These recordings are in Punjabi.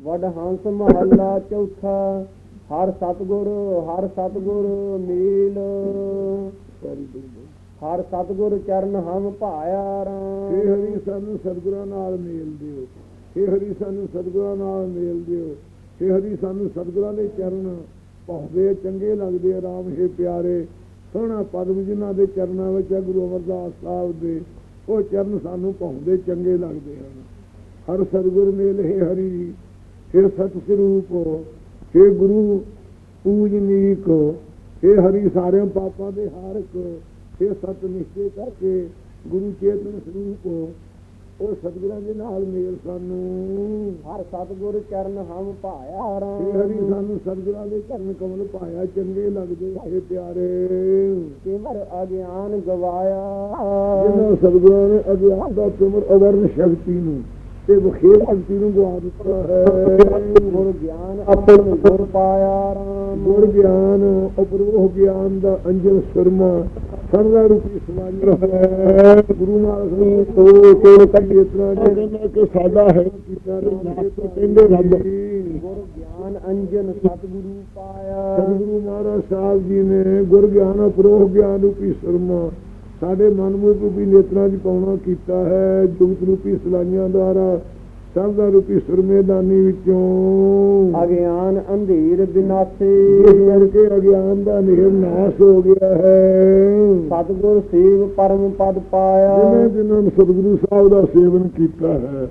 ਵਡ ਹੰਸ ਮਹੱਲਾ ਚੌਥਾ, ਹਰ ਸਤਗੁਰ ਹਰ ਸਤਗੁਰ ਮੀਲ। ਹਰ ਸਤਗੁਰ ਚਰਨ ਹਮ ਭਾਇਆ ਹੇ ਹਰੀ ਸਾਨੂੰ ਸਤਿਗੁਰਾਂ ਨਾਲ ਮੇਲ ਦਿਓ। ਹੇ ਹਰੀ ਸਾਨੂੰ ਸਤਿਗੁਰਾਂ ਨਾਲ ਮੇਲ ਦਿਓ। ਹੇ ਹਰੀ ਸਾਨੂੰ ਸਤਿਗੁਰਾਂ ਦੇ ਚਰਨ ਭਾਉਂਦੇ ਚੰਗੇ ਲੱਗਦੇ ਆ ਰਾਮ, ਹੇ ਪਿਆਰੇ। ਸੋਹਣਾ ਪਦਮ ਜਿਨ੍ਹਾਂ ਦੇ ਚਰਨਾਂ ਵਿੱਚ ਆ, ਗੁਰੂ ਅਮਰਦਾਸ ਸਾਹਿਬ ਦੇ, ਉਹ ਚਰਨ ਸਾਨੂੰ ਭਾਉਂਦੇ, ਚੰਗੇ ਲੱਗਦੇ ਹਨ। ਹਰ ਸਤਿਗੁਰ ਮੇਲ, ਹੇ ਹਰੀ ਹੇ ਸਤ ਸਰੂਪ ਹੇ ਗੁਰੂ ਪੂਜਨੀਕ ਹੇ ਹਰੀ ਸਾਰਿਆਂ ਪਾਪਾਂ ਦੇ ਹਾਰਕ ਹੇ ਸਤ ਨਿਸ਼ਚੇ ਕਰਕੇ ਗੁਰੂ ਚੇਤਨ ਸਰੂਪ ਉਹ ਸਤਿਗੁਰਾਂ ਦੇ ਨਾਲ ਮੇਲ ਸਾਨੂੰ। ਹਰ ਸਤਗੁਰ ਚਰਨ ਹਮ ਭਾਇਆ ਹੇ ਹਰੀ ਰਾਮ ਸਾਨੂੰ ਸਤਿਗੁਰਾਂ ਦੇ ਚਰਨ ਕਮਲ ਪਾਇਆ ਚੰਗੇ ਲੱਗਦੇ ਹੇ ਪਿਆਰੇ। ਸਿਮਰ ਅਗਿਆਨ ਗਵਾਇਆ। ਜਿਨ੍ਹਾਂ ਸਤਿਗੁਰਾਂ ਨੇ ਅਗਿਆਨ ਦਾ ਤੁਮਰ ਅਵਰਨ ਸ਼ਕਤੀ ਨੂੰ ਤੇ ਬਖੇਰ ਸ਼ਕਤੀ ਨੂੰ ਗਵਾ ਦਿੱਤਾ। ਹੈ ਗੁਰ ਗਿਆਨ ਆਪਣ ਗੁਰ ਪਾਇਆ ਰਾਮ। ਗੁਰ ਗਿਆਨ ਉਪਰੋਹ ਗਿਆਨ ਦਾ ਅੰਜਨ ਸੁਰਮਾ ਸਰਦਾ ਰੂਪੀ ਸਮਾਨ ਹੈ ਗੁਰੂ ਨਾਨਕ ਨੇ ਤੋ ਕੋਲ ਕੱਢੀ ਇਤਨਾ ਕਹਿੰਦਾ ਕਿ ਸਾਡਾ ਹੈ ਕੀਤਾ ਕਹਿੰਦੇ ਰੱਬ। ਗੁਰ ਗਿਆਨ ਅੰਜਨ ਸਤਿਗੁਰੂ ਪਾਇਆ। ਸਤਿਗੁਰੂ ਮਹਾਰਾਜ ਸਾਹਿਬ ਜੀ ਨੇ ਗੁਰ ਗਿਆਨ ਉਪਰੋਹ ਗਿਆਨ ਰੂਪੀ ਸੁਰਮਾ ਸਾਡੇ ਮਨ ਮੂਲ ਰੂਪੀ ਨੇਤਰਾਂ 'ਚ ਪਾਉਣਾ ਕੀਤਾ ਹੈ ਜੁਗਤ ਰੂਪੀ ਸਲਾਈਆਂ ਦੁਆਰਾ ਸਰਦਾ ਰੂਪੀ ਸੁਰਮੇ ਦਾਨੀ ਵਿੱਚੋਂ। ਅਗਿਆਨ ਅੰਧੇਰ ਬਿਨਾਸੇ। ਕਰਕੇ ਅਗਿਆਨ ਦਾ ਨਿਹਰ ਨਾਸ਼ ਹੋ ਗਿਆ ਹੈ। ਸਤਿਗੁਰ ਸੇਵ ਪਰਮ ਪਦ ਜਿਨ੍ਹਾਂ ਪਾਇਆ। ਜਿਨ੍ਹਾਂ ਨੇ ਸਤਿਗੁਰੂ ਸਾਹਿਬ ਦਾ ਸੇਵਨ ਕੀਤਾ ਹੈ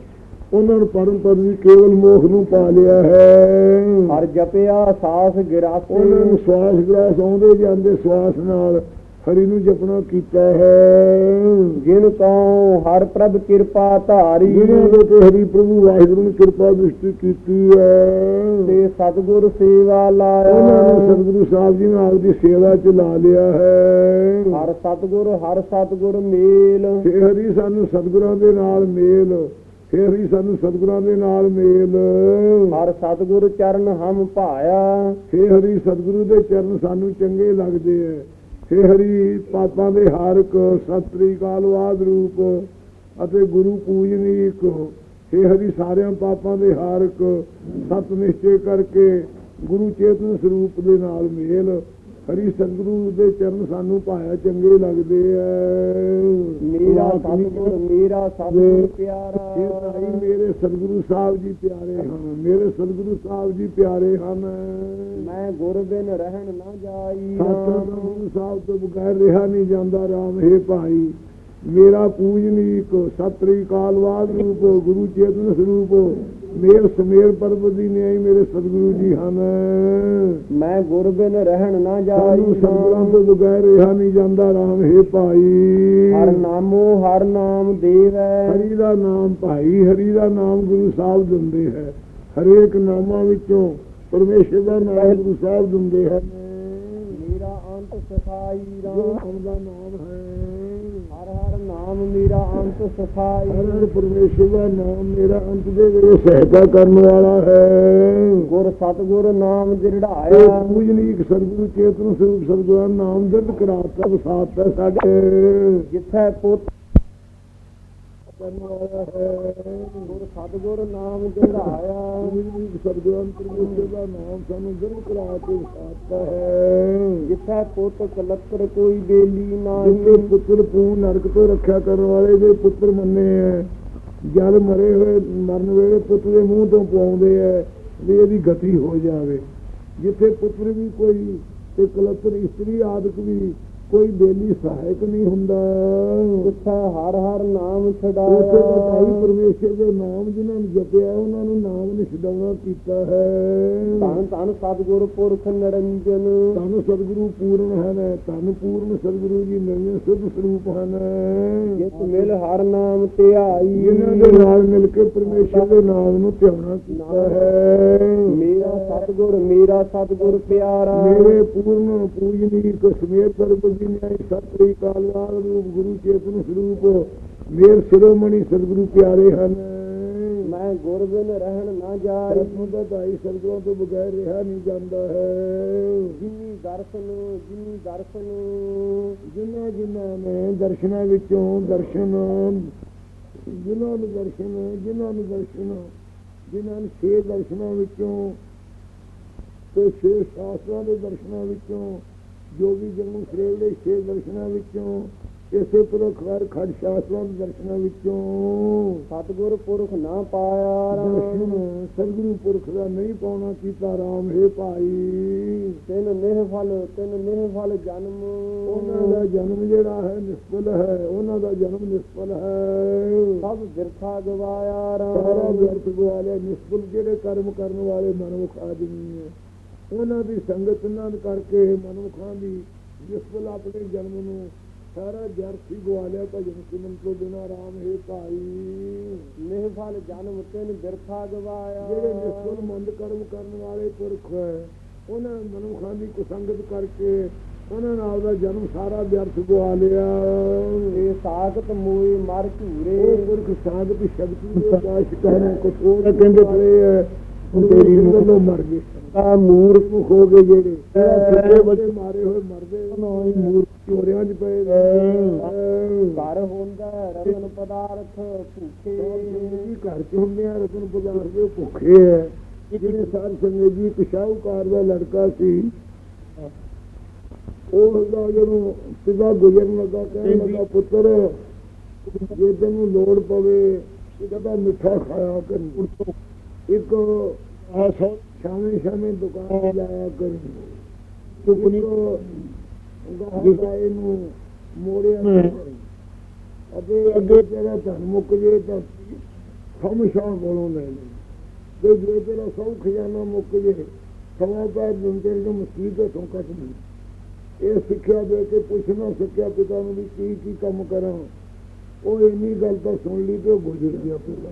ਉਹਨਾਂ ਨੂੰ ਪਰਮ ਪਦ ਵੀ ਕੇਵਲ ਮੋਖ ਨੂੰ ਪਾ ਲਿਆ ਹੈ। ਹਰ ਜਪਿਆ ਸਾਸ ਉਹਨਾਂ ਗਿਰਾਸੇ ਨੂੰ ਸਵਾਸ ਗ੍ਰਾਸ ਆਉਂਦੇ ਜਾਂਦੇ ਸਵਾਸ ਨਾਲ ਹਰੀ ਨੂੰ ਜਪਣਾ ਕੀਤਾ ਹੈ। ਜਿਨ ਕਉ ਹਰ ਪ੍ਰਭ ਕਿਰਪਾ ਧਾਰੀ। ਜਿਨ੍ਹਾਂ ਦੇ ਤੇ ਹਰੀ ਪ੍ਰਭੂ ਵਾਹਿਗੁਰੂ ਨੇ ਕਿਰਪਾ ਦ੍ਰਿਸ਼ਟੀ ਕੀਤੀ ਹੈ। ਤੇ ਸਤਿਗੁਰ ਸੇਵਾ ਉਹਨਾਂ ਨੂੰ ਲਾਇਆ ਸਤਿਗੁਰੂ ਸਾਹਿਬ ਜੀ ਨੇ ਆਪਦੀ ਸੇਵਾ ਚ ਲਾ ਲਿਆ ਹੈ। ਹਰ ਸਤਿਗੁਰ ਹਰ ਸਤਿਗੁਰ ਮੇਲ। ਹੇ ਹਰੀ ਸਾਨੂੰ ਸਤਿਗੁਰਾਂ ਦੇ ਨਾਲ ਮੇਲ। ਹੇ ਹਰੀ ਸਾਨੂੰ ਸਤਿਗੁਰਾਂ ਦੇ ਨਾਲ ਮੇਲ। ਹਰ ਸਤਿਗੁਰ ਚਰਨ ਹਮ ਭਾਇਆ। ਹੇ ਹਰੀ ਸਤਿਗੁਰੂ ਦੇ ਚਰਨ ਸਾਨੂੰ ਚੰਗੇ ਲੱਗਦੇ ਐ ਹੇ ਹਰੀ ਪਾਪਾਂ ਦੇ ਹਾਰਕ, ਸਤਿ ਕਾਲਵਾਦ ਰੂਪ ਅਤੇ ਗੁਰੂ ਪੂਜਨੀਕ ਹੇ ਹਰੀ ਸਾਰਿਆਂ ਪਾਪਾਂ ਦੇ ਹਾਰਕ, ਸਤ ਨਿਸ਼ਚੇ ਕਰਕੇ ਗੁਰੂ ਚੇਤਨ ਸਰੂਪ ਦੇ ਨਾਲ ਮੇਲ। ਹਰੀ ਸਤਿਗੁਰੂ ਦੇ ਚਰਨ ਸਾਨੂੰ ਭਾਇਆ ਚੰਗੇ ਲੱਗਦੇ ਐ। ਮੇਰਾ ਸਤਿਗੁਰ ਮੇਰਾ ਸਤਿਗੁਰ ਪਿਆਰਾ। ਇਹ ਤਾਈ ਮੇਰੇ ਸਤਿਗੁਰੂ ਸਾਹਿਬ ਜੀ ਪਿਆਰੇ ਹਨ। ਮੇਰੇ ਸਤਿਗੁਰੂ ਸਾਹਿਬ ਜੀ ਪਿਆਰੇ ਹਨ। ਮੈਂ ਗੁਰ ਬਿਨ ਰਹਿਣ ਨਾ ਜਾਈ ਸਤਿਗੁਰੂ ਸਾਹਿਬ ਤੋਂ ਬਗੈਰ ਰਿਹਾ ਨਹੀਂ ਜਾਂਦਾ ਰਾਮ ਹੈ ਭਾਈ। ਮੇਰਾ ਪੂਜਨੀਕ ਸਤਰੀ ਕਾਲਵਾਦ ਰੂਪ ਗੁਰੂ ਚੇਤਨ ਸਰੂਪ ਮੇਰ ਸਮੇਰ ਪਰਬਤ ਦੀ ਨਿਆਈ ਮੇਰੇ ਸਤਿਗੁਰੂ ਜੀ ਹਨ। ਮੈਂ ਗੁਰ ਬਿਨ ਰਹਿਣ ਨਾ ਸਾਨੂੰ ਸਤਿਗੁਰਾਂ ਜਾਈ ਤੋਂ ਬਗੈਰ ਰਿਹਾ ਨਹੀਂ ਜਾਂਦਾ ਰਾਮ ਹੈ ਭਾਈ। ਹਰ ਨਾਮੋ ਹਰ ਨਾਮ ਦੇਵੈ। ਹਰੀ ਦਾ ਨਾਮ ਭਾਈ ਹਰੀ ਦਾ ਨਾਮ ਗੁਰੂ ਸਾਹਿਬ ਦਿੰਦੇ ਹੈ। ਹਰੇਕ ਨਾਮਾਂ ਵਿੱਚੋਂ ਪਰਮੇਸ਼ਰ ਦਾ ਨਾਮ ਗੁਰੂ ਸਾਹਿਬ ਦਿੰਦੇ ਹਨ ਮੇਰਾ ਅੰਤ ਸਖਾਈ ਰਾਮ। ਦਾ ਨਾਮ ਹੈ। ਨਾਮ ਮੇਰਾ ਅੰਤ ਸਖਾਈ ਹਰ ਪਰਮੇਸ਼ਰ ਦਾ ਨਾਮ ਮੇਰਾ ਅੰਤ ਦੇ ਵੇਲੇ ਸਹਾਇਤਾ ਕਰਨ ਵਾਲਾ ਹੈ। ਗੁਰ ਸਤਿਗੁਰ ਨਾਮ ਦਿੜਾਇਆ ਪੂਜਨੀਕ ਸਤਿਗੁਰੂ ਚੇਤਨ ਸਰੂਪ ਸਤਿਗੁਰਾਂ ਨਾਮ ਦਰਦ ਕਰਾਤਾ ਵਸਾਤਾ ਸਾਡੇ। ਜਿੱਥੈ ਪੁੱਤ ਕਰਨ ਵਾਲਾ ਹੈ ਗੁਰ ਸਤਿਗੁਰ ਨਾਮ ਦਿੜਾਇਆ ਪੂਜਨੀਕ ਸਤਿਗੁਰਾਂ ਪਰਮੇਸ਼ਰ ਦਾ ਨਾਮ ਸਾਨੂੰ ਦਰਦ ਕਰਾ ਕੇ ਵਸਾਤਾ ਹੈ। ਜਿੱਥੈ ਪੁੱਤ ਕਲਤਰ ਕੋਈ ਬੇਲੀ ਜਿੱਥੇ ਨਾਹੀ ਪੁੱਤਰ ਪੂ ਨਰਕ ਤੋਂ ਰੱਖਿਆ ਕਰਨ ਵਾਲੇ ਦੇ ਪੁੱਤਰ ਮੰਨੇ ਐ। ਜਦ ਮਰੇ ਹੋਏ ਮਰਨ ਵੇਲੇ ਪੁੱਤ ਦੇ ਮੂੰਹ ਤੋਂ ਪਾਉਂਦੇ ਐ। ਵੀ ਇਹਦੀ ਗਤੀ ਹੋ ਜਾਵੇ। ਜਿੱਥੇ ਪੁੱਤਰ ਵੀ ਕੋਈ ਤੇ ਕਲਤਰ ਇਸਤਰੀ ਆਦਿਕ ਵੀ ਕੋਈ ਬੇਲੀ ਸਹਾਇਕ ਨਹੀਂ ਹੁੰਦਾ। ਜਿੱਥੈ ਹਰ ਹਰ ਨਾਮ ਉਸੇ ਛਡਾਇਆ ਭਾਈ ਪਰਮੇਸ਼ਰ ਦੇ ਨਾਮ ਜਿਨ੍ਹਾਂ ਨੂੰ ਜਪਿਆ ਉਹਨਾਂ ਨੂੰ ਨਾਮ ਨਿਸ਼ਦਾਉਣਾ ਕੀਤਾ ਹੈ। ਧੰਨ ਧੰਨ ਸਤਿਗੁਰ ਪੁਰਖ ਨਿਰੰਜਨ। ਤਨ ਸਤਿਗੁਰੂ ਪੂਰਨ ਹਨ ਤਨ ਪੂਰਨ ਸਤਿਗੁਰੂ ਜੀ ਨਿਰੰਜਨ ਸਿੱਧ ਸਰੂਪ ਹਨ। ਜਿਤ ਮਿਲ ਹਰ ਨਾਮ ਧਿਆਈ। ਜਿਨ੍ਹਾਂ ਦੇ ਨਾਲ ਮਿਲ ਕੇ ਪਰਮੇਸ਼ਰ ਦੇ ਨਾਮ ਨੂੰ ਧਿਆਉਣਾ ਕੀਤਾ ਹੈ। ਮੇਰਾ ਸਤਿਗੁਰ ਮੇਰਾ ਸਤਿਗੁਰ ਪਿਆਰਾ। ਮੇਰੇ ਪੂਰਨ ਪੂਜਨੀ ਕਸ਼ਮੀਰ ਪਰਬਤ ਨਿਆਈ ਸਤਿ ਕਾਲਵਾਲ ਰੂਪ ਗੁਰੂ ਚੇਤਨ ਸਰੂਪ ਮੇਰ ਸਿਰੋਮਣੀ ਸਤਿਗੁਰੂ ਪਿਆਰੇ ਹਨ। ਮੈਂ ਗੁਰ ਬਿਨ ਰਹਿਣ ਨਾ ਜਾਈ ਦਾ ਭਾਈ ਸਤਿਗੁਰਾਂ ਤੋਂ ਬਗੈਰ ਰਿਹਾ ਨਹੀਂ ਜਾਂਦਾ ਹੈ। ਜਿਨੀ ਦਰਸ਼ਨ ਜਿਨੀ ਦਰਸ਼ਨ ਜਿਨ੍ਹਾਂ ਜਿਨ੍ਹਾਂ ਨੇ ਦਰਸ਼ਨਾਂ ਵਿੱਚੋਂ ਦਰਸ਼ਨ ਜਿਨ੍ਹਾਂ ਨੂੰ ਦਰਸ਼ਨ ਜਿਨ੍ਹਾਂ ਨੂੰ ਦਰਸ਼ਨ ਜਿਨ੍ਹਾਂ ਨੇ ਛੇ ਦਰਸ਼ਨਾਂ ਵਿੱਚੋਂ ਤੇ ਛੇ ਸ਼ਾਸਤਰਾਂ ਦੇ ਦਰਸ਼ਨਾਂ ਵਿੱਚੋਂ ਜੋ ਵੀ ਜਨਮ ਸ੍ਰੇਵ ਦੇ ਛੇ ਦਰਸ਼ਨਾਂ ਵਿੱਚੋਂ ਇਸੇ ਪੁਰਖ ਵਰ ਖੜ ਸ਼ਾਸਤਰਾਂ ਦੇ ਦਰਸ਼ਨਾਂ ਵਿੱਚੋਂ ਸਤਿਗੁਰ ਪੁਰਖ ਨਾ ਪਾਇਆ ਰਾਮ। ਸਤਿਗੁਰੂ ਪੁਰਖ ਦਾ ਨਹੀਂ ਪਾਉਣਾ ਕੀਤਾ ਰਾਮ ਹੈ ਭਾਈ। ਤਿਨ ਨਿਹ ਫਲ ਤਿਨ ਨਿਹ ਫਲ ਜਨਮ। ਉਹਨਾਂ ਦਾ ਜਨਮ ਜਿਹੜਾ ਹੈ ਨਿਸਫਲ ਹੈ ਉਹਨਾਂ ਦਾ ਜਨਮ ਨਿਸਫਲ ਹੈ। ਸਭ ਬਿਰਥਾ ਗਵਾਇਆ ਸਾਰਾ ਰਾਮ ਵਿਅਰਥ ਗਵਾਲੇ ਨਿਸਫਲ ਜਿਹੜੇ ਕਰਮ ਕਰਨ ਵਾਲੇ ਮਨੁੱਖ ਆਦਮੀ ਹੈ। ਉਹਨਾਂ ਦੀ ਸੰਗਤ ਨਾਲ ਕਰਕੇ ਮਨੁੱਖਾਂ ਦੀ ਨਿਸਫਲ ਆਪਣੇ ਜਨਮ ਨੂੰ ਸਾਰਾ ਵਿਅਰਥ ਹੀ ਗਵਾਲਿਆ ਭਜਨ ਸਿਮਰਨ ਤੋਂ ਬਿਨਾਂ। ਰਾਮ ਹੈ ਭਾਈ। ਨਿਹ ਫਲ ਜਨਮ ਤਿਨ ਬਿਰਥਾ ਗਵਾਇਆ। ਜਿਹੜੇ ਨਿਸਫਲ ਮੰਦ ਕਰਮ ਕਰਨ ਵਾਲੇ ਪੁਰਖ ਹੈ ਉਹਨਾਂ ਮਨੁੱਖਾਂ ਦੀ ਕੁਸੰਗਤ ਕਰਕੇ ਉਹਨਾਂ ਨਾਲ ਦਾ ਜਨਮ ਸਾਰਾ ਵਿਅਰਥ ਗਵਾ ਲਿਆ। ਇਹ ਸਾਖਤ ਮੂਈ ਮਰ ਉਹ ਝੂਰੇ ਪੁਰਖ ਸਾਧਕ ਸ਼ਕਤੀ ਦੇ ਦਾਸ਼ ਕਹਿਣਾ ਕਠੋਰ ਕਹਿੰਦੇ ਪਏ ਹੈ। ਉਹ ਤੇਰੀ ਵੱਲੋਂ ਮਰ ਗਏ। ਆ ਮੂਰਖ ਹੋ ਗਏ ਜਿਹੜੇ। ਛੋਟੇ ਬੱਚੇ ਮਾਰੇ ਹੋਏ ਮਰਦੇ ਨੋਈ ਮੂਰਖ ਚੋਰਿਆਂ 'ਚ ਪਏ ਘਰ ਹੁੰਦਾ ਰਤਨ ਪਦਾਰਥ ਭੁੱਖੇ। ਜੀ ਘਰ 'ਚ ਹੁੰਦੇ ਆ ਰਤਨ ਪਦਾਰਥ ਦੇ ਭੁੱਖੇ ਹੈ ਜਿਹੜੇ ਸਾਧ ਸੰਗਤ ਜੀ ਇੱਕ ਸ਼ਾਹੂਕਾਰ ਦਾ ਲੜਕਾ ਸੀ। ਉਹ ਦਾ ਜਦੋਂ ਪਿਤਾ ਗੁਜ਼ਰਨ ਲੱਗਾ ਕਹਿਣ ਲੱਗਾ ਪੁੱਤਰ ਜੇ ਤੈਨੂੰ ਲੋੜ ਪਵੇ ਇਹ ਕਹਿੰਦਾ ਮਿੱਠਾ ਖਾਇਆ ਕਰ। ਇੱਕ ਆਸੋ ਸ਼ਾਮੇ ਸ਼ਾਮੇ ਦੁਕਾਨ ਜਾਇਆ ਕਰ। ਚੁਪਨੀ ਗਾਹਕਾਏ ਨੂੰ ਮੋੜਿਆ। ਅਤੇ ਅੱਗੇ ਤੇਰਾ ਧਨ ਮੁੱਕ ਜੇ ਤਾਂ ਹਮਸ਼ਾ ਕੋਲੋਂ ਲੈ ਲੈ। ਤੇ ਜੇ ਤੇਰਾ ਸਭ ਖਜ਼ਾਨਾ ਮੁੱਕ ਜੇ ਸਵਾ ਪੈ ਦਿੰਦੇ ਨੂੰ ਮੁਸੀਬਤ ਤੋਂ ਕੱਟ ਨਹੀਂ। ਇਹ ਸਿੱਖਿਆ ਦੇ ਕੇ ਪੁੱਛ ਨਾ ਸਕਿਆ ਪਿਤਾ ਨੂੰ ਵੀ ਕੀ ਕੀ ਕੰਮ ਕਰਾਂ। ਉਹ ਇੰਨੀ ਗੱਲ ਤਾਂ ਸੁਣ ਲਈ ਤੇ ਉਹ ਗੁਜ਼ਰ ਗਿਆ ਪਿਤਾ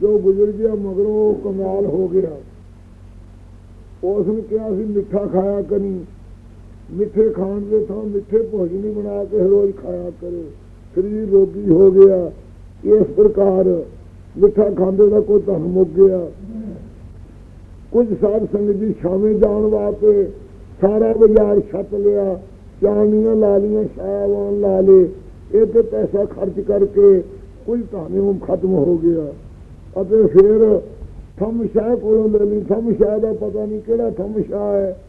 ਜੋ ਗੁਜ਼ਰ ਗਿਆ ਮਗਰੋਂ ਉਹ ਕਮਾਲ ਹੋ ਗਿਆ। ਉਸ ਨੂੰ ਕਿਹਾ ਸੀ, ਮਿੱਠਾ ਖਾਇਆ ਕਰੀ। ਮਿੱਠੇ ਖਾਣ ਦੇ ਥਾਂ ਮਿੱਠੇ ਭੋਜਨ ਬਣਾ ਕੇ ਰੋਜ਼ ਖਾਇਆ ਕਰੇ। ਸਰੀਰ ਰੋਗੀ ਹੋ ਗਿਆ। ਇਸ ਪ੍ਰਕਾਰ ਮਿੱਠਾ ਖਾਂਦੇ ਦਾ ਕੋਈ ਧਨ ਮੁੱਕ ਗਿਆ। ਕੁਝ ਸਾਧ ਸੰਗਤ ਜੀ ਛਾਵੇਂ ਜਾਣ ਵਾਸਤੇ ਸਾਰਾ ਬਾਜ਼ਾਰ ਛੱਤ ਲਿਆ। ਚਾਣੀਆਂ ਲਾ ਲੀਆਂ ਛਾਵਾਂ ਲਾ ਲੇ ਇਹ ਤੇ ਪੈਸਾ ਖਰਚ ਕਰਕੇ ਕੁਝ ਧਨ ਖਤਮ ਹੋ ਗਿਆ। ਅਤੇ ਫਿਰ ਥੰਮ ਸ਼ਾਹ ਕੋਲੋਂ ਲੈ ਲਈ। ਥੰਮ ਸ਼ਾਹ ਦਾ ਪਤਾ ਨਹੀਂ ਕਿਹੜਾ ਥੰਮ ਸ਼ਾਹ ਹੈ।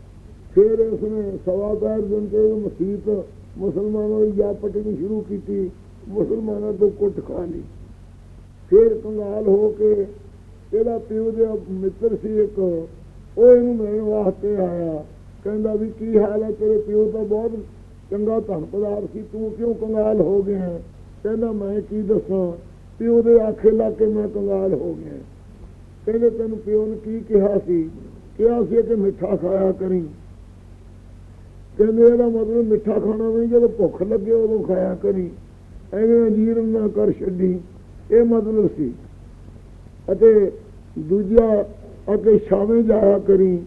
ਫਿਰ ਉਸਨੇ ਸਵਾ ਪੈਰ ਦਿਨ ਤੇ ਮਸੀਤ ਮੁਸਲਮਾਨਾਂ ਦੀ ਜਾ ਪਟਣੀ ਸ਼ੁਰੂ ਕੀਤੀ। ਮੁਸਲਮਾਨਾਂ ਤੋਂ ਕੁੱਟ ਖਾ ਲਈ। ਫਿਰ ਕੰਗਾਲ ਹੋ ਕੇ ਇਹਦਾ ਪਿਓ ਦੇ ਮਿੱਤਰ ਸੀ ਇੱਕ, ਉਹ ਇਹਨੂੰ ਮਿਲਣ ਵਾਸਤੇ ਆਇਆ। ਕਹਿੰਦਾ ਵੀ ਕੀ ਹਾਲ ਹੈ ਤੇਰੇ ਪਿਓ ਤਾਂ ਬਹੁਤ ਚੰਗਾ ਧਨ ਪਦਾਰ ਸੀ। ਤੂੰ ਕਿਉਂ ਕੰਗਾਲ ਹੋ ਗਿਆ? ਕਹਿੰਦਾ ਮੈਂ ਕੀ ਦੱਸਾਂ? ਪਿਓ ਦੇ ਆਖੇ ਲਾ ਕੇ ਮੈਂ ਕੰਗਾਲ ਹੋ ਗਿਆ। ਕਹਿੰਦੇ ਤੈਨੂੰ ਪਿਓ ਨੇ ਕੀ ਕਿਹਾ ਸੀ? ਕਿਹਾ ਸੀ ਕਿ ਮਿੱਠਾ ਖਾਇਆ ਕਰੀ। ਕਹਿੰਦੇ ਇਹਦਾ ਮਤਲਬ ਮਿੱਠਾ ਖਾਣਾ ਨਹੀਂ, ਜਦੋਂ ਭੁੱਖ ਲੱਗੇ ਉਦੋਂ ਖਾਇਆ ਕਰੀ। ਐਵੇਂ ਅਜੀਰ ਨਾ ਕਰ ਛੱਡੀ। ਇਹ ਮਤਲਬ ਸੀ। ਅਤੇ ਦੂਜਾ, ਅੱਗੇ ਸ਼ਾਮੇ ਜਾਇਆ ਕਰੀ।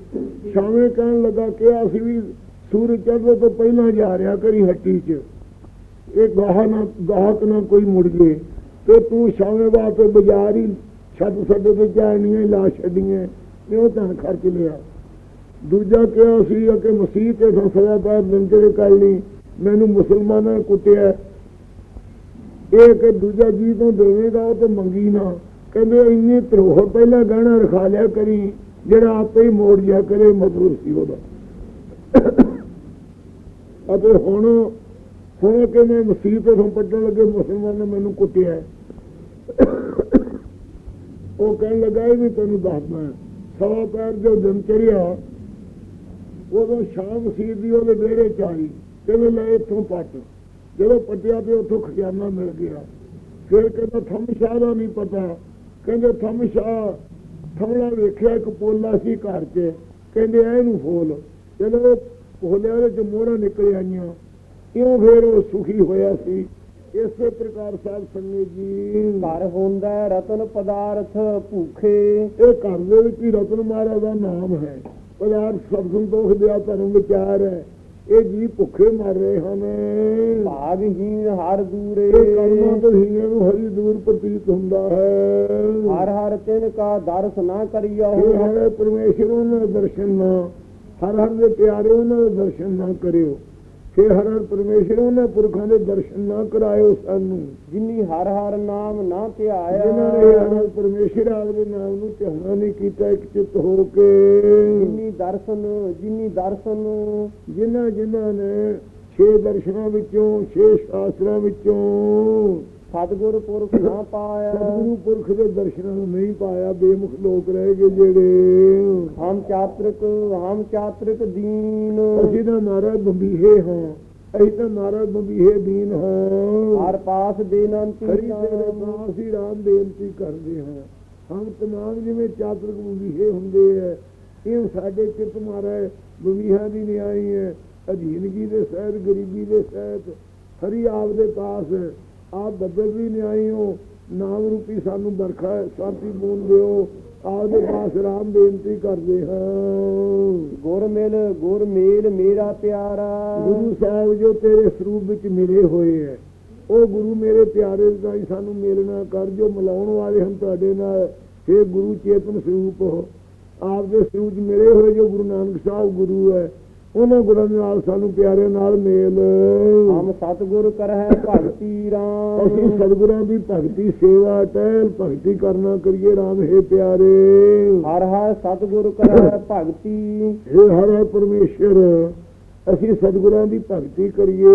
ਸ਼ਾਮੇ ਕਹਿਣ ਲੱਗਾ ਕਿ ਅਸੀਂ ਵੀ ਸੂਰਜ ਚੜ੍ਹਦੇ ਤੋਂ ਪਹਿਲਾਂ ਜਾ ਰਿਹਾ ਕਰੀ ਹੱਟੀ 'ਚ। ਇਹ ਗਾਹ ਨਾ ਗਾਹਕ ਨਾ ਕੋਈ ਮੁੜ ਜੇ। ਤੇ ਤੂੰ ਸ਼ਾਮੇ ਵਾਸਤੇ ਬਾਜ਼ਾਰ ਛੱਡ ਛੱਡ ਤੇ ਚਾਣੀਆਂ ਲਾ ਛੱਡੀਆਂ ਕਿਉਂ ਤਾਂ ਖਰਚ ਲਿਆ। ਦੂਜਾ ਕਿਹਾ ਸੀ ਕਿ ਮਸੀਹ ਤੇ ਸਵਾ ਪੈਰ ਲੰਗਰ ਕਰ ਮੈਨੂੰ ਮੁਸਲਮਾਨਾਂ ਨੇ ਕੁੱਟਿਆ। ਇਹ ਕਿ ਦੂਜਾ ਜੀ ਤੋਂ ਦੇਵੇਗਾ ਉਹ ਤੇ ਮੰਗੀ ਨਾ। ਕਹਿੰਦੇ ਇੰਨੀ ਧਰੋਹ ਪਹਿਲਾਂ ਗਹਿਣਾ ਰਖਾ ਲਿਆ ਕਰੀ, ਜਿਹੜਾ ਆਪੇ ਹੀ ਮੋੜ ਜਾ ਕਰੇ ਮਜ਼ਦੂਰ ਸੀ ਉਹਦਾ। ਅਤੇ ਹੁਣ ਹੁਣ ਕਿ ਮੈਂ ਮਸੀਹ ਤੋਂ ਪੱਟਣ ਲੱਗੇ, ਮੁਸਲਮਾਨ ਨੇ ਮੈਨੂੰ ਕੁੱਟਿਆ। ਉਹ ਕਹਿਣ ਲੱਗਾ, ਇਹ ਵੀ ਤੈਨੂੰ ਦੱਸਦਾ ਸਵਾ ਪੈਰ ਜੋ ਦਿਨ ਚੜਿਆ ਉਦੋਂ ਸ਼ਾਮ ਸੀਰ ਦੀ ਉਹਦੇ ਡੇਰੇ ਚ ਆਈ। ਕਹਿੰਦੇ, ਲੈ ਇੱਥੋਂ ਪੱਟ। ਜਦੋਂ ਪੱਟਿਆ ਤੇ ਉੱਥੋਂ ਖਜ਼ਾਨਾ ਮਿਲ ਗਿਆ। ਫਿਰ ਕਹਿੰਦਾ, ਥੰਮ ਸ਼ਾਹ ਦਾ ਨਹੀਂ ਪਤਾ। ਕਹਿੰਦੇ, ਥੰਮ ਸ਼ਾਹ ਥਮਲਾ ਵੇਖਿਆ, ਇੱਕ ਪੋਲਾ ਸੀ ਘਰ 'ਚ। ਕਹਿੰਦੇ ਇਹਨੂੰ ਫੋਲ ਜਦੋਂ ਫੋਲਿਆ ਉਹਦੇ ਚ ਮੋਹਰਾਂ ਨਿਕਲ ਆਈਆਂ। ਇਉਂ ਫਿਰ ਉਹ ਸੁਖੀ ਹੋਇਆ ਸੀ? ਇਸੇ ਪ੍ਰਕਾਰ ਸਾਧ ਸੰਗਤ ਜੀ। ਘਰ ਹੁੰਦਾ ਰਤਨ ਪਦਾਰਥ ਭੁੱਖੇ। ਇਹ ਘਰ ਦੇ ਵਿੱਚ ਹੀ ਰਤਨ ਮਹਾਰਾਜ ਦਾ ਨਾਮ ਹੈ। ਪਦਾਰਥ ਸਭ ਸੰਤੋਖ ਦਿਆ ਧਰਮ ਵਿਚਾਰ ਹੈ। ਇਹ ਜੀ ਭੁੱਖੇ ਮਰ ਰਹੇ ਹਨ। ਭਾਗਹੀਨ ਹਰ ਦੂਰੇ। ਕਰਮਾਂ ਤੋਂ ਹੀਆਂ ਨੂੰ ਹਰੀ ਦੂਰ ਪ੍ਰਤੀਤ ਹੁੰਦਾ ਹੈ। ਹਰ ਹਰ ਤਿਨ ਕਾ ਦਰਸ ਨਾ ਕਰਿਓ। ਇਹ ਹੈ ਪਰਮੇਸ਼ਰ ਉਹਨਾਂ ਦਾ ਦਰਸ਼ਨ ਨਾ। ਹਰ ਹਰ ਦੇ ਪਿਆਰੇ ਦਾ ਦਰਸ਼ਨ ਨਾ ਕਰਿਓ। ਹੇ ਹਰ ਹਰ ਪਰਮੇਸ਼ਰ ਉਹਨਾਂ ਪੁਰਖਾਂ ਦੇ ਦਰਸ਼ਨ ਨਾ ਕਰਾਇਓ ਸਾਨੂੰ। ਜਿਨੀ ਹਰ ਹਰ ਨਾਮ ਨਾ ਜਿਨ੍ਹਾਂ ਨੇ ਧਿਆਇਆ ਹਰ ਪਰਮੇਸ਼ਰ ਆਪਦੇ ਨਾਮ ਨੂੰ ਧਿਆਨਾ ਨਹੀਂ ਕੀਤਾ ਇੱਕ ਚਿੱਤ ਹੋ ਕੇ। ਜਿਨੀ ਦਰਸ਼ਨ ਜਿਨੀ ਦਰਸ਼ਨ। ਜਿਨ੍ਹਾਂ ਜਿਨ੍ਹਾਂ ਨੇ ਛੇ ਦਰਸ਼ਨਾਂ ਵਿੱਚੋਂ ਛੇ ਸ਼ਾਸਤਰਾਂ ਵਿੱਚੋਂ ਸਤਿਗੁਰ ਪੁਰਖ ਨਾ ਪਾਇਆ। ਸਤਿਗੁਰੂ ਪੁਰਖ ਦੇ ਦਰਸ਼ਨਾਂ ਨੂੰ ਨਹੀਂ ਪਾਇਆ ਬੇਮੁਖ ਲੋਕ ਰਹਿ ਗਏ ਜਿਹੜੇ। ਹਮ ਚਾਤ੍ਰਿਕ ਹਮ ਚਾਤ੍ਰਿਕ ਦੀਨ। ਅਸੀਂ ਤਾਂ ਮਹਾਰਾਜ ਬੰਬੀਹੇ ਹਾਂ ਅਸੀਂ ਤਾਂ ਮਹਾਰਾਜ ਬੰਬੀਹੇ ਦੀਨ ਹਾਂ। ਹਰ ਪਾਸ ਬੇਨੰਤੀ ਹਰੀ ਤੇਰੇ ਨਾਮ ਅਸੀਂ ਰਾਮ ਬੇਨਤੀ ਕਰਦੇ ਹਾਂ। ਹਮ ਤਮਾਮ ਜਿਵੇਂ ਚਾਤਰਕ ਬੰਬੀਹੇ ਹੁੰਦੇ ਐ ਇਹ ਸਾਡੇ ਚਿੱਤ ਮਹਾਰਾਜ ਬੰਬੀਹਾਂ ਦੀ ਨਿਆਈ ਹੈ। ਅਧੀਨਗੀ ਦੇ ਸਹਿਤ ਗਰੀਬੀ ਦੇ ਸਹਿਤ ਹਰੀ ਆਪ ਦੇ ਪਾਸ ਆਪ ਬੱਦਲ ਵੀ ਨਿਆਈ ਹੋ ਨਾਮ ਰੂਪੀ ਸਾਨੂੰ ਬਰਖਾ ਸ਼ਾਂਤੀ ਬੂਨ ਦਿਓ ਆਪਦੇ ਪਾਸ ਰਾਮ ਬੇਨਤੀ ਕਰਦੇ ਹਾਂ। ਗੁਰ ਮਿਲ ਗੁਰ ਮੇਲ ਮੇਰਾ ਪਿਆਰਾ। ਗੁਰੂ ਸਾਹਿਬ ਜੋ ਤੇਰੇ ਸਰੂਪ ਵਿੱਚ ਮਿਲੇ ਹੋਏ ਹੈ ਉਹ ਗੁਰੂ ਮੇਰੇ ਪਿਆਰੇ ਦਾ ਹੀ ਸਾਨੂੰ ਮਿਲਣਾ ਕਰ ਜੋ ਮਿਲਾਉਣ ਵਾਲੇ ਹਨ ਤੁਹਾਡੇ ਨਾਲ। हे ਗੁਰੂ ਚੇਤਨ ਸਰੂਪ ਹੋ ਆਪ ਦੇ ਸਰੂਪ ਮਿਲੇ ਹੋਏ ਜੋ ਗੁਰੂ ਨਾਨਕ ਸਾਹਿਬ ਗੁਰੂ ਹੈ ਉਹਨਾਂ ਗੁਰਾਂ ਦੇ ਨਾਲ ਸਾਨੂੰ ਪਿਆਰੇ ਨਾਲ ਮੇਲ। ਹਮ ਸਤਿਗੁਰ ਕਰਹਿ ਭਗਤੀ ਰਾਮ। ਅਸੀਂ ਸਤਿਗੁਰਾਂ ਦੀ ਭਗਤੀ ਸੇਵਾ ਟਹਿਲ ਭਗਤੀ ਕਰਨਾ ਕਰੀਏ। ਰਾਮ ਹੈ ਪਿਆਰੇ। ਹਰ ਹਰ ਸਤਿਗੁਰ ਕਰਹਿ ਭਗਤੀ। हे ਹਰ ਹਰ ਪਰਮੇਸ਼ਰ। ਅਸੀਂ ਸਤਿਗੁਰਾਂ ਦੀ ਭਗਤੀ ਕਰੀਏ।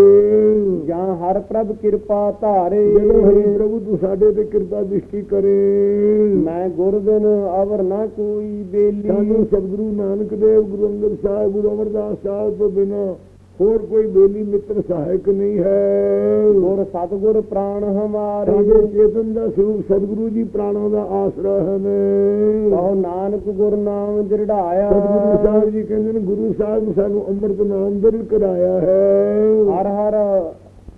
ਜਾਂ ਹਰ ਪ੍ਰਭ ਕਿਰਪਾ ਧਾਰੇ। ਜਦੋਂ ਹਰੀ ਪ੍ਰਭੂ ਤੂੰ ਸਾਡੇ ਤੇ ਕਿਰਪਾ ਦ੍ਰਿਸ਼ਟੀ ਕਰੇ। ਮੈਂ ਗੁਰ ਬਿਨ ਅਵਰ ਨਾ ਕੋਈ ਬੇਲੀ। ਸਾਨੂੰ ਸਤਿਗੁਰੂ ਨਾਨਕ ਦੇਵ ਗੁਰੂ ਅੰਗਦ ਸਾਹਿਬ ਗੁਰੂ ਅਮਰਦਾਸ ਸਾਹਿਬ ਤੋਂ ਬਿਨਾ ਹੋਰ ਕੋਈ ਬੇਲੀ ਮਿੱਤਰ ਸਹਾਇਕ ਨਹੀਂ ਹੈ। ਗੁਰ ਸਤਿਗੁਰ ਪ੍ਰਾਣ ਹਮਾਰੇ। ਸਾਡੇ ਚੇਤਨ ਦਾ ਸਰੂਪ ਸਤਿਗੁਰੂ ਜੀ ਪ੍ਰਾਣਾਂ ਦਾ ਆਸਰਾ ਹਨ ਕਹੋ ਨਾਨਕ ਗੁਰ ਨਾਮ ਦ੍ਰਿੜਾਇਆ ਸਤਿਗੁਰੂ ਸਾਹਿਬ ਜੀ ਕਹਿੰਦੇ ਨੇ ਗੁਰੂ ਸਾਹਿਬ ਨੇ ਸਾਨੂੰ ਅੰਮ੍ਰਿਤ ਨਾਮ ਦਿਲ ਕਰਾਇਆ ਹੈ। ਹਰ ਹਰ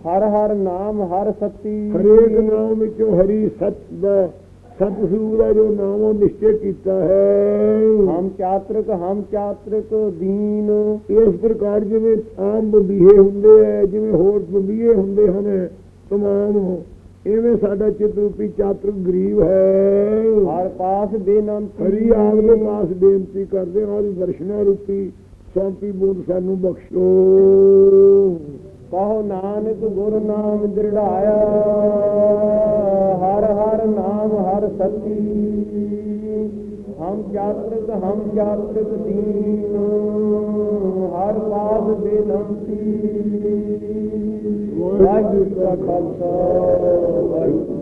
ਹਰ ਹਰ ਨਾਮ ਹਰ ਸਤੀ ਹਰੇਕ ਨਾਮ ਵਿੱਚੋਂ ਹਰੀ ਸਤ ਦਾ ਸਤ ਸਰੂਪ ਦਾ ਜੋ ਨਾਮ ਉਹ ਨਿਸ਼ਚੈ ਕੀਤਾ ਹੈ। ਹਮ ਚਾਤ੍ਰਿਕ ਹਮ ਚਾਤ੍ਰਿਕ ਦੀਨ। ਇਸ ਪ੍ਰਕਾਰ ਜਿਵੇਂ ਆਮ ਬੰਬੀਹੇ ਹੁੰਦੇ ਐ ਜਿਵੇਂ ਹੋਰ ਬੰਬੀਹੇ ਹੁੰਦੇ ਹਨ ਤਮਾਮ ਐਵੇਂ ਸਾਡਾ ਚਿੱਤ ਰੂਪੀ ਚਾਤਰ ਗਰੀਬ ਹੈ। ਹਰ ਪਾਸ ਬੇਨੰਤੀ। ਹਰੀ ਆਪ ਦੇ ਪਾਸ ਬੇਨਤੀ ਕਰਦੇ ਹਾਂ ਹਰੀ ਦਰਸ਼ਨਾ ਰੂਪੀ ਸੌਂਪੀ ਬੂੰਦ ਸਾਨੂੰ ਬਖਸ਼ੋ। ਕਹੋ ਨਾਨਕ ਗੁਰ ਨਾਮ ਦ੍ਰਿੜਾਇਆ ਹਰ ਹਰ ਨਾਮ ਹਰ ਸਤੀ ਹਮ ਚਾਤ੍ਰਿਕ ਹਮ ਚਾਤ੍ਰਿਕ ਦੀਨ, ਹਰ ਪਾਸ ਬੇਨੰਤੀ। ਵਾਹਿਗੁਰੂ ਕਾ ਖਾਲਸਾ, ਵਾਹਿਗੁਰੂ